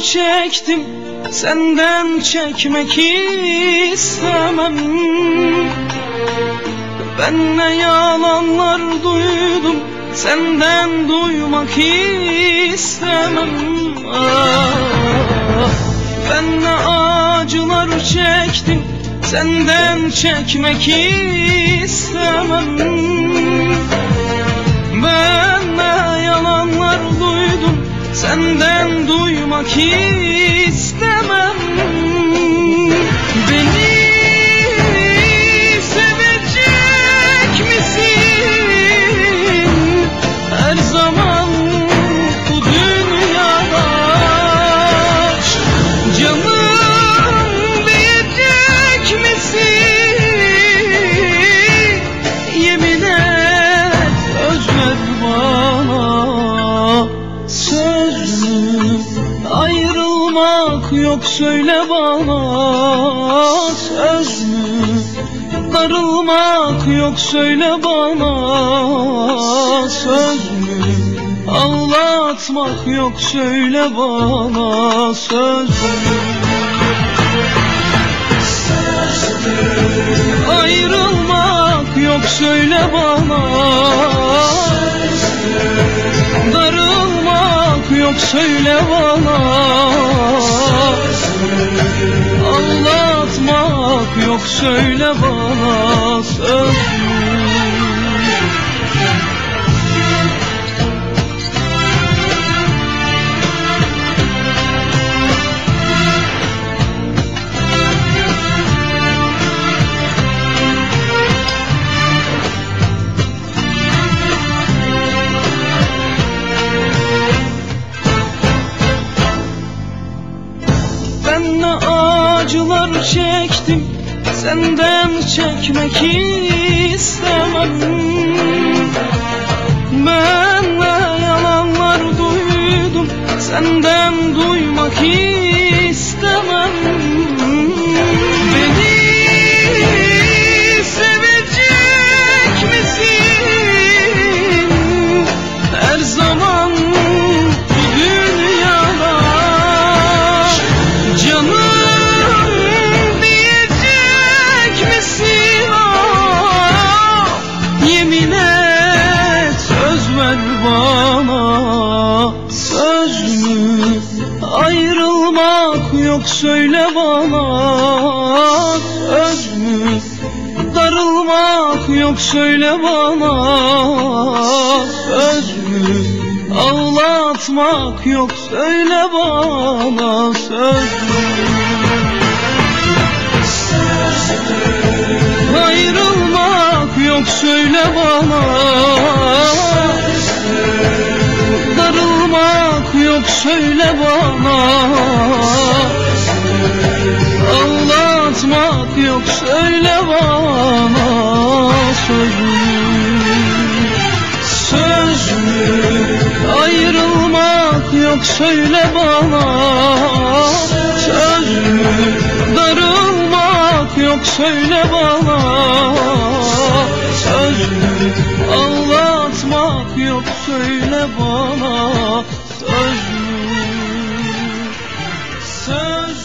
Çektim Senden çekmek istemem. Ben ne yalanlar duydum Senden duymak istemem. Ah, Ben ne acılar çektim Senden çekmek istemem. Ben ne duydum Senden duymak istemem yok söyle bana Söz mü? Darılmak yok söyle bana Söz mü? Ağlatmak yok söyle bana Söz mü? Ayrılmak yok söyle bana yok söyle bana. Anlatmak yok söyle bana. Söz Ben ne acılar çektim Senden çekmek istemem. Ben ne yalanlar duydum Senden duymak istemem ayrılmak yok söyle bana. Mü darılmak yok söyle bana. Mü ağlatmak yok söyle bana. Söz yok söyle bana. Anlatmak yok söyle bana Sözüm Sözüm Ayrılmak yok söyle bana Sözüm Darılmak yok söyle bana Sözüm Anlatmak yok söyle bana Söz mü? Söz